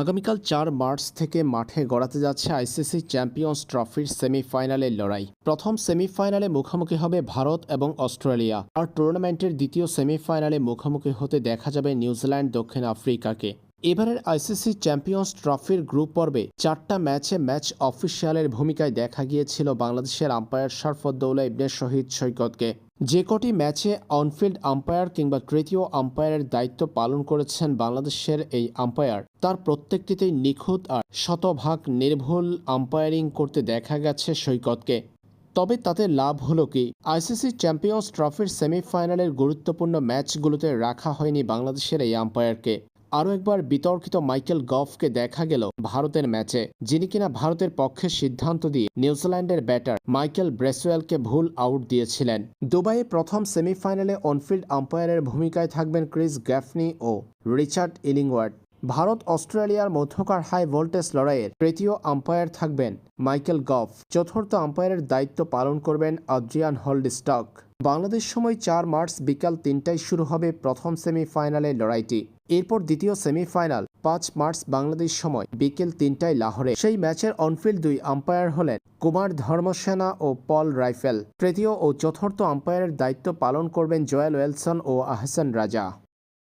আগামীকাল চার মার্চ থেকে মাঠে গড়াতে যাচ্ছে আইসিসি চ্যাম্পিয়ন্স ট্রফির সেমিফাইনালের লড়াই। প্রথম সেমিফাইনালে মুখোমুখি হবে ভারত এবং অস্ট্রেলিয়া। আর টুর্নামেন্টের দ্বিতীয় সেমিফাইনালে মুখোমুখি হতে দেখা যাবে নিউজিল্যান্ড দক্ষিণ আফ্রিকাকে। এবারের আইসিসি চ্যাম্পিয়ন্স ট্রফির গ্রুপ পর্বে চারটা ম্যাচে ম্যাচ অফিসিয়ালের ভূমিকায় দেখা গিয়েছিল বাংলাদেশের আম্পায়ার শরফদ্দৌলা ইবনে শহীদ সৈকতকে। যে কটি ম্যাচে অনফিল্ড আম্পায়ার কিংবা তৃতীয় আম্পায়ারের দায়িত্ব পালন করেছেন বাংলাদেশের এই আম্পায়ার, তার প্রত্যেকটিতেই নিখুঁত আর শতভাগ নির্ভুল আম্পায়ারিং করতে দেখা গেছে সৈকতকে। তবে তাতে লাভ হলো কি? আইসিসি চ্যাম্পিয়ন্স ট্রফির সেমিফাইনালের গুরুত্বপূর্ণ ম্যাচগুলোতে রাখা হয়নি বাংলাদেশের এই আম্পায়ারকে। আরও একবার বিতর্কিত মাইকেল গফকে দেখা গেল ভারতের ম্যাচে, যিনি কিনা ভারতের পক্ষে সিদ্ধান্ত দিয়ে নিউজিল্যান্ডের ব্যাটার মাইকেল ব্রেসওয়েলকে ভুল আউট দিয়েছিলেন। দুবাইয়ে প্রথম সেমিফাইনালে অনফিল্ড আম্পায়ারের ভূমিকায় থাকবেন ক্রিস গ্যাফনি ও রিচার্ড ইলিংওয়ার্ড। ভারত, অস্ট্রেলিয়ার মধ্যকার হাই ভোল্টেজ লড়াইয়ের তৃতীয় আম্পায়ার থাকবেন মাইকেল গফ। চতুর্থ আম্পায়ারের দায়িত্ব পালন করবেন আদ্রিয়ান হোল্ড স্টক বাংলাদেশ সময় চার মার্চ বিকাল তিনটায় শুরু হবে প্রথম সেমিফাইনালের লড়াইটি। এরপর দ্বিতীয় সেমিফাইনাল পাঁচ মার্চ বাংলাদেশ সময় বিকেল তিনটায় লাহোরে। সেই ম্যাচের অনফিল্ড দুই আম্পায়ার হলেন কুমার ধর্মসেনা ও পল রাইফেল। তৃতীয় ও চতুর্থ আম্পায়ারের দায়িত্ব পালন করবেন জয়েল ওয়েলসন ও আহসান রাজা।